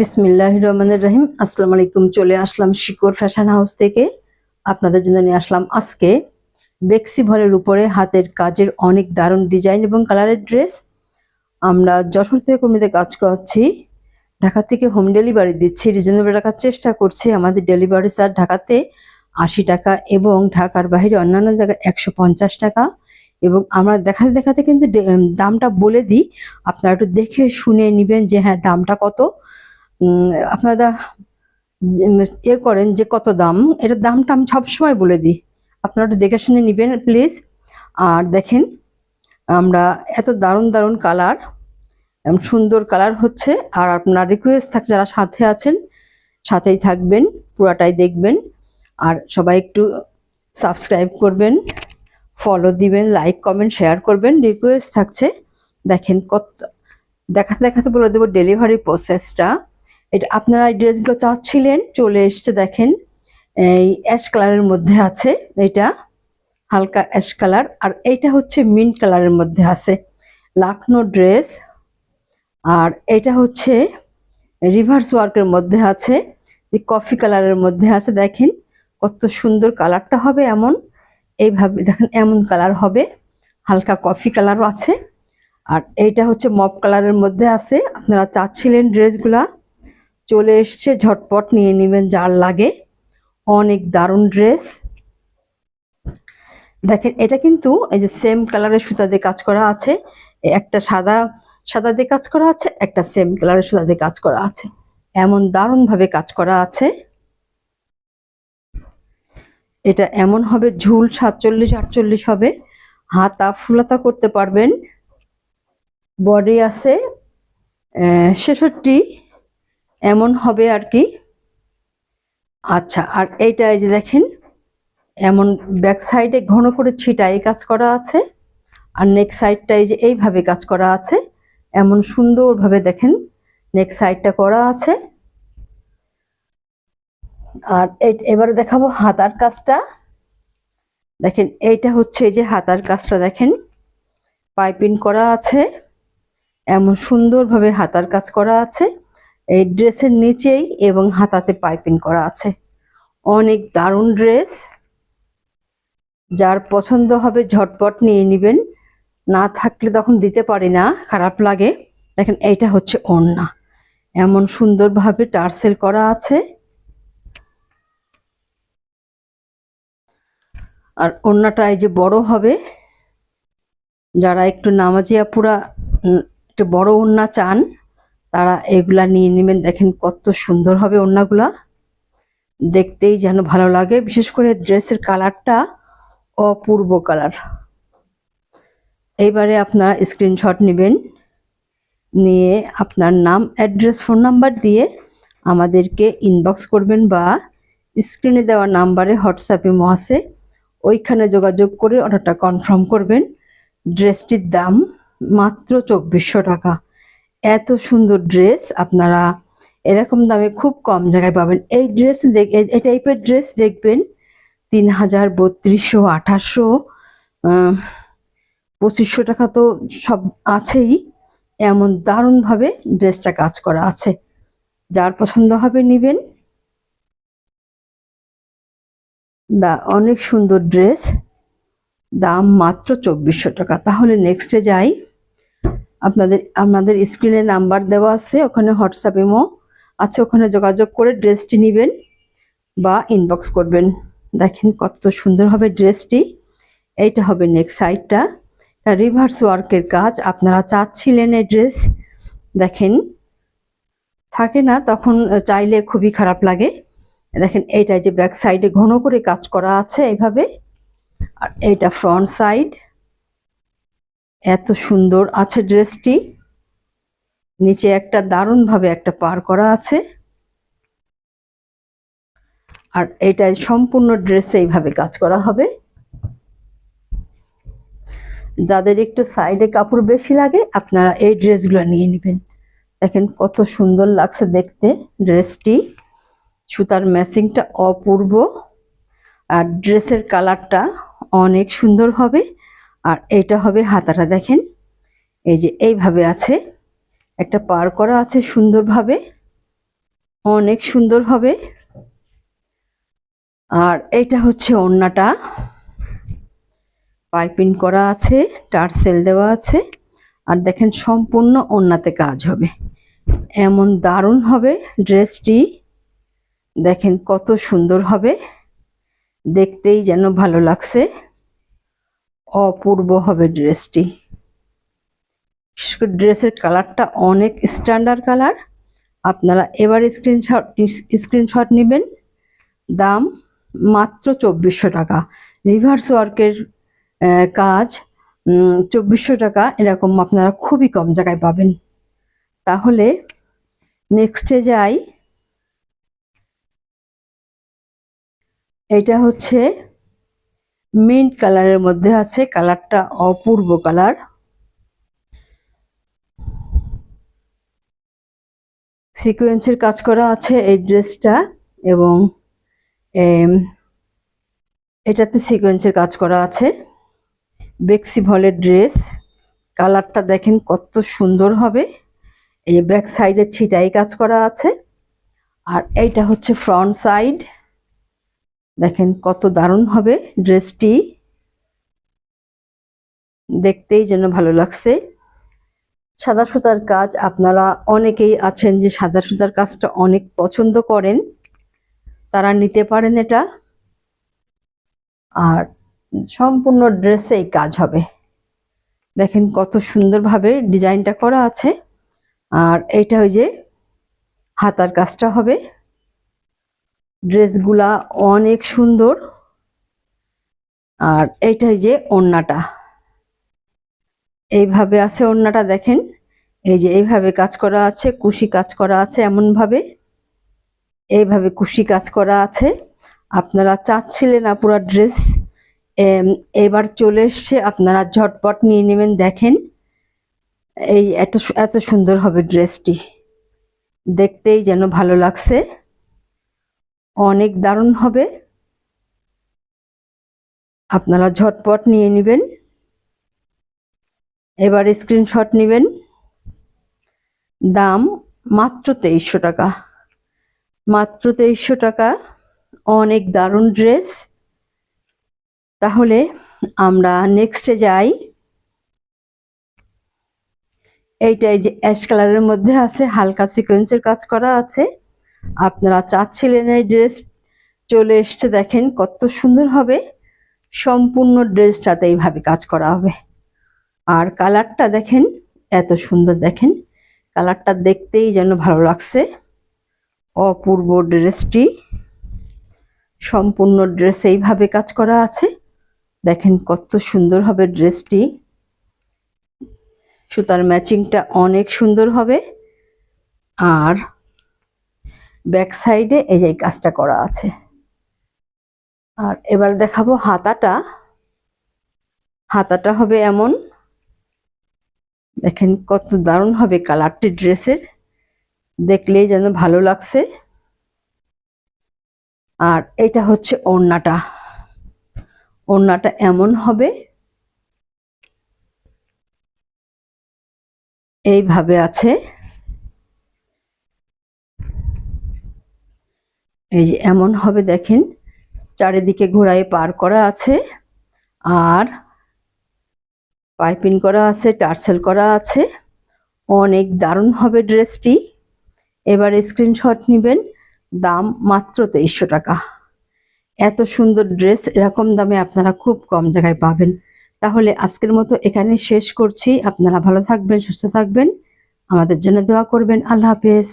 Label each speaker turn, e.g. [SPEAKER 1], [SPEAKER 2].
[SPEAKER 1] বিসমিল্লাহ রহমানুর রহিম। আসসালামু আলাইকুম। চলে আসলাম শিকর ফ্যাশন হাউস থেকে। আপনাদের জন্য নিয়ে আসলাম আজকে বেক্সি ভরের উপরে হাতের কাজের অনেক দারুণ ডিজাইন এবং কালারের ড্রেস। আমরা যশোর থেকে কর্মীতে কাজ করাচ্ছি ঢাকা থেকে হোম ডেলিভারি দিচ্ছি। রিজনেবল রাখার চেষ্টা করছি। আমাদের ডেলিভারি চার্জ ঢাকাতে আশি টাকা এবং ঢাকার বাইরে অন্যান্য জায়গায় একশো পঞ্চাশ টাকা। এবং আমরা দেখাতে দেখাতে কিন্তু দামটা বলে দিই। আপনারা একটু দেখে শুনে নেবেন যে হ্যাঁ দামটা কত? আপনারা এ করেন যে কত দাম এটার দামটা আমি সবসময় বলে দিই। আপনারা একটু দেখে শুনে নেবেন প্লিজ আর দেখেন, আমরা এত দারুণ দারুণ কালার সুন্দর কালার হচ্ছে। আর আপনার রিকোয়েস্ট থাকে যারা সাথে আছেন, সাথেই থাকবেন, পুরাটাই দেখবেন। আর সবাই একটু সাবস্ক্রাইব করবেন ফলো দিবেন লাইক কমেন্ট শেয়ার করবেন। রিকোয়েস্ট থাকছে। দেখেন কত, দেখাতে দেখাতে বলে দেবো ডেলিভারি প্রসেসটা এটা আপনারা এই ড্রেসগুলো চাচ্ছিলেন, চলে এসছে দেখেন। এই অ্যাশ কালারের মধ্যে আছে এটা, হালকা অ্যাশ কালার। আর এইটা হচ্ছে মিন্ট কালারের মধ্যে আছে, লাখনো ড্রেস। আর এটা হচ্ছে রিভার্স ওয়ার্কের মধ্যে আছে, যে কফি কালারের মধ্যে আছে, দেখেন কত সুন্দর কালারটা হবে এমন। এইভাবে দেখেন এমন কালার হবে, হালকা কফি কালারও আছে। আর এইটা হচ্ছে মপ কালারের মধ্যে আছে, আপনারা চাচ্ছিলেন ড্রেসগুলা। চলে এসছে, ঝটপট নিয়ে নেবেন যার লাগে। অনেক দারুণ ড্রেস। দেখেন, এটা কিন্তু এই যে সেম কালারের সুতা দিয়ে কাজ করা আছে। একটা সাদা সাদা দিয়ে কাজ করা আছে, একটা সেম কালারের সুতা দিয়ে কাজ করা আছে। এমন দারুণ ভাবে কাজ করা আছে। এটা এমন হবে, ঝুল সাতচল্লিশ, আটচল্লিশ হবে। হাতা ফুলাতা করতে পারবেন। বডি আছে ছেষট্টি। এমন হবে আর কি। আচ্ছা আর এইটা এই যে দেখেন, এমন ব্যাক সাইডে ঘন করে ছিটাই কাজ করা আছে, আর নেক সাইডটা এই যে এইভাবে কাজ করা আছে, এমন সুন্দরভাবে দেখেন নেক সাইডটা করা আছে। আর এবারে দেখাবো হাতার কাজটা। দেখেন, এইটা হচ্ছে এই যে হাতার কাজটা, দেখেন, পাইপিং করা আছে, এমন সুন্দরভাবে হাতার কাজ করা আছে। এই ড্রেসের নিচেই এবং হাতাতে পাইপিং করা আছে। অনেক দারুণ ড্রেস। যার পছন্দ হবে ঝটপট নিয়ে নেবেন। না থাকলে তখন দিতে পারি না, খারাপ লাগে। দেখেন, এইটা হচ্ছে ওড়না। এমন সুন্দরভাবে টার্সেল করা আছে। আর ওড়নাটা এই যে বড় হবে। যারা একটু নামাজিয়া পুরা একটু বড় ওড়না চান তারা এগুলা নিয়ে নেবেন। দেখেন কত সুন্দর হবে ওড়নাগুলা। দেখতেই যেন ভালো লাগে। বিশেষ করে ড্রেসের কালারটা অপূর্ব কালার। এইবারে আপনারা স্ক্রিনশট নেবেন। নিয়ে আপনার নাম, অ্যাড্রেস, ফোন নাম্বার দিয়ে আমাদেরকে ইনবক্স করবেন বা স্ক্রিনে দেওয়া নাম্বারে হোয়াটসঅ্যাপে আছে। ওইখানে যোগাযোগ করে অর্ডারটা কনফার্ম করবেন। ড্রেসটির দাম মাত্র চব্বিশশো টাকা। এত সুন্দর ড্রেস আপনারা এরকম দামে খুব কম জায়গায় পাবেন। এই ড্রেস দেখ এই- টাইপের ড্রেস দেখবেন, তিন হাজার বত্রিশশো আঠাশশো পঁচিশশো টাকা তো সব আছেই। এমন দারুণভাবে ড্রেসটা কাজ করা আছে। যার পছন্দ হবে নেবেন। দা, অনেক সুন্দর ড্রেস দাম মাত্র চব্বিশশো টাকা। তাহলে নেক্সটে যাই। আপনাদের আপনাদের স্ক্রিনে নাম্বার দেওয়া আছে, ওখানে হোয়াটসঅ্যাপ ইমো আছে, ওখানে যোগাযোগ করে ড্রেসটি নেবেন বা ইনবক্স করবেন। দেখেন কত সুন্দর হবে ড্রেসটি এইটা হবে নেক্সট সাইডটা রিভার্স ওয়ার্কের কাজ। আপনারা চাচ্ছিলেন এই ড্রেস দেখেন, থাকে না, তখন চাইলে খুবই খারাপ লাগে। দেখেন এইটা যে ব্যাক সাইডে ঘন করে কাজ করা আছে এইভাবে। আর এইটা ফ্রন্ট সাইড এত সুন্দর আছে ড্রেসটি। নিচে একটা দারুণভাবে একটা পার করা আছে। আর এটা সম্পূর্ণ ড্রেসে এইভাবে কাজ করা হবে। যাদের একটু সাইডে কাপড় বেশি লাগে, আপনারা এই ড্রেসগুলো নিয়ে নেবেন। দেখেন কত সুন্দর লাগছে দেখতে ড্রেসটি। সুতার ম্যাচিংটা অপূর্ব। আর ড্রেসের কালারটা অনেক সুন্দর হবে। আর এটা হবে হাতাটা দেখেন। এই যে এইভাবে আছে। একটা পার করা আছে সুন্দরভাবে। অনেক সুন্দর হবে আর এটা হচ্ছে ওড়নাটা। পাইপিং করা আছে, টার্সেল দেওয়া আছে। আর দেখেন সম্পূর্ণ ওড়নাতে কাজ হবে। এমন দারুণ হবে ড্রেসটি। দেখেন কত সুন্দর হবে। দেখতেই যেন ভালো লাগছে। অপূর্ব হবে ড্রেসটি। ড্রেসের কালারটা অনেক স্ট্যান্ডার্ড কালার। আপনারা এবার স্ক্রিনশট স্ক্রিনশট নেবেন। দাম মাত্র চব্বিশশো টাকা। রিভার্স ওয়ার্কের কাজ চব্বিশশো টাকা এরকম আপনারা খুবই কম জায়গায় পাবেন। তাহলে নেক্সটে যাই। এটা হচ্ছে মিন্ট কালারের মধ্যে আছে কালারটা অপূর্ব কালার সিকোয়েন্সের কাজ করা আছে এই ড্রেসটা এবং এটাতে সিকোয়েন্সের কাজ করা আছে। বেক্সি ভলের ড্রেস কালারটা দেখেন কত সুন্দর হবে। এই যে ব্যাক সাইডের ছিটাই কাজ করা আছে। আর এইটা হচ্ছে ফ্রন্ট সাইড দেখেন কত দারুণ হবে ড্রেসটি। দেখতেই যেন ভালো লাগছে। সাদা সুতার কাজ আপনারা অনেকেই আছেন যে সাদা সুতার কাজটা অনেক পছন্দ করেন। তারা নিতে পারেন এটা। আর সম্পূর্ণ ড্রেসেই কাজ হবে। দেখেন কত সুন্দরভাবে ডিজাইনটা করা আছে। আর এটা ওই যে হাতার কাজটা হবে। ড্রেসগুলা অনেক সুন্দর। আর এইটাই যে ওড়নাটা। এইভাবে আছে ওড়নাটা, দেখেন। এই যে এইভাবে কাজ করা আছে, কুশি কাজ করা আছে এমনভাবে। এইভাবে কুশি কাজ করা আছে। আপনারা চাচ্ছিলেন না পুরো ড্রেস। এবার চলে এসছে, আপনারা ঝটপট নিয়ে নেবেন, দেখেন। এই এত এত সুন্দর হবে ড্রেসটি। দেখতেই যেন ভালো লাগছে। অনেক দারুণ হবে। আপনারা ঝটপট নিয়ে নেবেন। এবার স্ক্রিনশট নেবেন। দাম মাত্র তেইশশো টাকা। মাত্র তেইশশো টাকা, অনেক দারুণ ড্রেস তাহলে আমরা নেক্সটে যাই। এইটাই যে অ্যাশ কালারের মধ্যে আছে, হালকা সিকোয়েন্সের কাজ করা আছে। আপনারা চাচ্ছিলেন এই ড্রেস, চলে এসছে দেখেন কত সুন্দর হবে। সম্পূর্ণ ড্রেসটাতে এইভাবে কাজ করা হবে। আর কালারটা দেখেন, এত সুন্দর দেখেন। কালারটা দেখতেই যেন ভালো লাগছে। অপূর্ব ড্রেসটি। সম্পূর্ণ ড্রেস এইভাবে কাজ করা আছে। দেখেন কত সুন্দর হবে ড্রেসটি। সুতার ম্যাচিংটা অনেক সুন্দর হবে। আর ব্যাক সাইডে এই যে কাজটা করা আছে। আর এবার দেখাবো হাতাটা। হাতাটা হবে এমন। দেখেন কত দারুণ হবে কালারটি ড্রেসের। দেখলেই যেন ভালো লাগছে। আর এটা হচ্ছে ওড়নাটা। ওড়নাটা এমন হবে। এইভাবে আছে। এই যে এমন হবে দেখেন, চারিদিকে ঘোড়ায় পার করা আছে, আর পাইপিং করা আছে, টার্সেল করা আছে। অনেক দারুণ হবে ড্রেসটি। এবার স্ক্রিনশট নেবেন, দাম মাত্র তেইশশো টাকা। এত সুন্দর ড্রেস, এরকম দামে আপনারা খুব কম জায়গায় পাবেন। তাহলে আজকের মতো এখানে শেষ করছি। আপনারা ভালো থাকবেন, সুস্থ থাকবেন। আমাদের জন্য দোয়া করবেন। আল্লাহ হাফেজ।